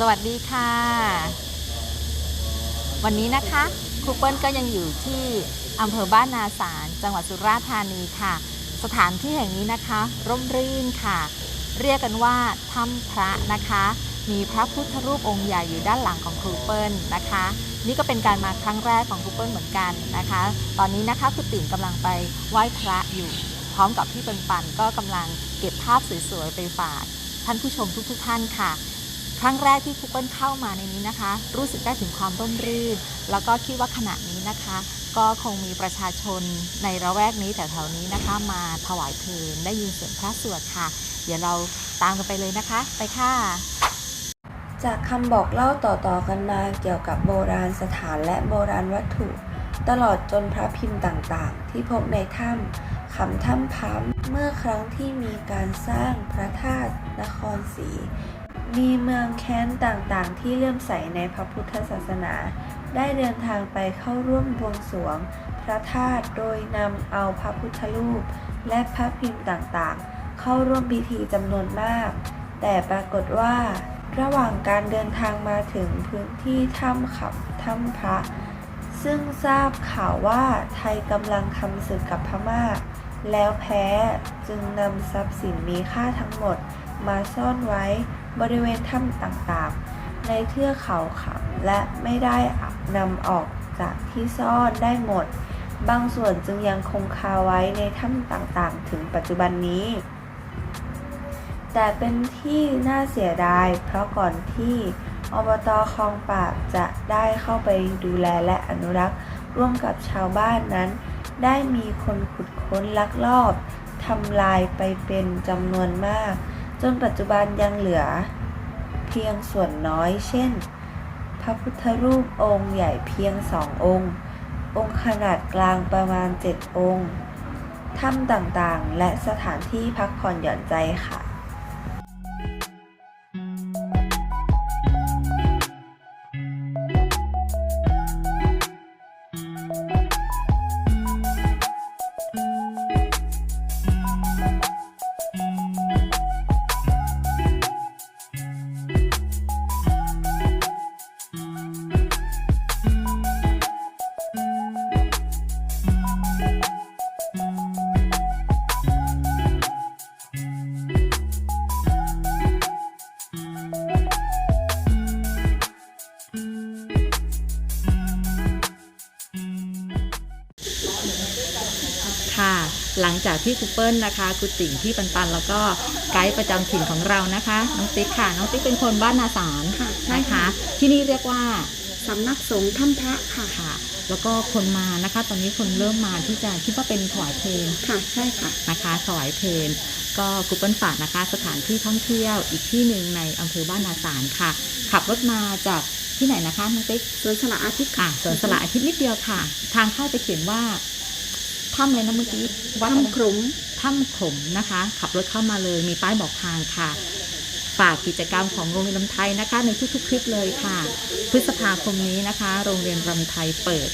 สวัสดีค่ะ วันนี้นะคะครูเปิ้ลก็ยังอยู่ที่อำเภอบ้านนาสารจังหวัดสุราษฎร์ธานีค่ะ สถานที่แห่งนี้นะคะ ร่มรื่นค่ะ เรียกกันว่าถ้ำพระนะคะ มีพระพุทธรูปองค์ใหญ่อยู่ด้านหลังของครูเปิ้ลนะคะ นี่ก็เป็นการมาครั้งแรกของครูเปิ้ลเหมือนกันนะคะ ตอนนี้นะคะครูติ๋มกำลังไปไหว้พระอยู่ พร้อมกับพี่ปันปันก็กำลังเก็บภาพสวยๆไปฝากท่านผู้ชมทุกๆท่านค่ะ ครั้งแรกที่ครูเปิ้ลเข้ามาในนี้นะคะ รู้สึกได้ถึงความร่มรื่น แล้วก็คิดว่าขณะนี้นะคะ ก็คงมีประชาชนในระแวกนี้แถวๆนี้นะคะ มาถวายเพลินได้ยินเสียงพระสวดค่ะ เดี๋ยวเราตามกันไปเลยนะคะ ไปค่ะ จากคำบอกเล่าต่อๆกันมาเกี่ยวกับโบราณสถานและโบราณวัตถุ ตลอดจนพระพิมพ์ต่างๆ ที่พบในถ้ำคำถ้ำพัมเมื่อครั้งที่มีการสร้างพระธาตุนครศรี มีเมืองแค้นต่างๆ ที่เลื่อมใสในพระพุทธศาสนา ได้เดินทางไปเข้าร่วมบวงสรวง พระธาตุโดยนำเอาพระพุทธรูป และพระพิมพ์ต่างๆ เข้าร่วมพิธีจำนวนมาก แต่ปรากฏว่า ระหว่างการเดินทางมาถึงพื้นที่ถ้ำขับถ้ำพระ ซึ่งทราบข่าวว่าไทยกำลังทำศึกกับพม่า แล้วแพ้จึงนำทรัพย์สินมีค่าทั้งหมดมาซ่อนไว้ บริเวณถ้ำต่างๆ ในเทือกเขาขับและไม่ได้นำออกจากที่ซ่อนได้หมด บางส่วนจึงยังคงคาไว้ในถ้ำต่างๆ ถึงปัจจุบันนี้ แต่เป็นที่น่าเสียดาย เพราะก่อนที่อบตคลองปากจะได้เข้าไปดูแลและอนุรักษ์ร่วมกับชาวบ้านนั้น ได้มีคนขุดค้นลักลอบทำลายไปเป็นจำนวนมาก จนปัจจุบันยังเหลือ เพียงส่วนน้อย เช่น พระพุทธรูปองค์ใหญ่เพียงสององค์ องค์ขนาดกลางประมาณเจ็ดองค์ถ้ำต่างๆ และสถานที่พักผ่อนหย่อนใจค่ะ หลังจากที่ครูเปิ้ลนะคะครูติ๋งพี่ปันปันแล้วก็ไกด์ประจำถิ่นของเรานะคะ น้องติ๊กค่ะ น้องติ๊กเป็นคนบ้านนาสารค่ะใช่นะคะค่ะที่นี่เรียกว่าสำนักสงฆ์ถ้ำพระค่ะค่ะ แล้วก็คนมานะคะ ตอนนี้คนเริ่มมาที่จะคิดว่าเป็นถวายเพลงค่ะใช่ค่ะนะคะถวายเพลงก็ครูเปิ้ลฝากนะคะ สถานที่ท่องเที่ยวอีกที่หนึ่งในอำเภอบ้านนาสารค่ะ ขับรถมาจากที่ไหนนะคะน้องติ๊กสวนสละอาทิตย์อะค่ะสวนสละอาทิตย์นิดเดียวค่ะ ทางเข้าจะเขียนว่า ถ้ำอะไรนะเมื่อกี้วัดอะไร ถ้ำขลุมถ้ำขมนะคะ ขับรถเข้ามาเลยมีป้ายบอกทางค่ะ ฝากกิจกรรมของโรงเรียนรำไทยนะคะ ในทุกๆ คลิปเลยค่ะ พฤษภาคมนี้นะคะ โรงเรียนรำไทยเปิด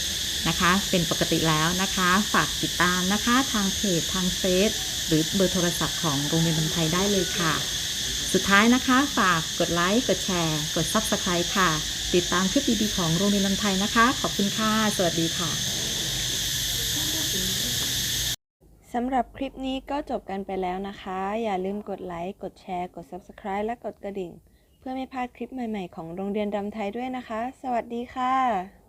นะคะ เป็นปกติแล้วนะคะ ฝากติดตามนะคะทางเพจทางเฟซหรือเบอร์โทรศัพท์ของโรงเรียนรำไทยได้เลยค่ะ สุดท้ายนะคะ ฝากกดไลค์กดแชร์ กด Subscribe ค่ะ ติดตามคลิปดีๆของโรงเรียนรำไทยนะคะ ขอบคุณค่ะสวัสดีค่ะ สำหรับคลิปนี้ก็จบกันไปแล้วนะคะ อย่าลืมกดไลค์ กดแชร์ กด Subscribe และกดกระดิ่ง เพื่อไม่พลาดคลิปใหม่ๆของโรงเรียนรำไทยด้วยนะคะ สวัสดีค่ะ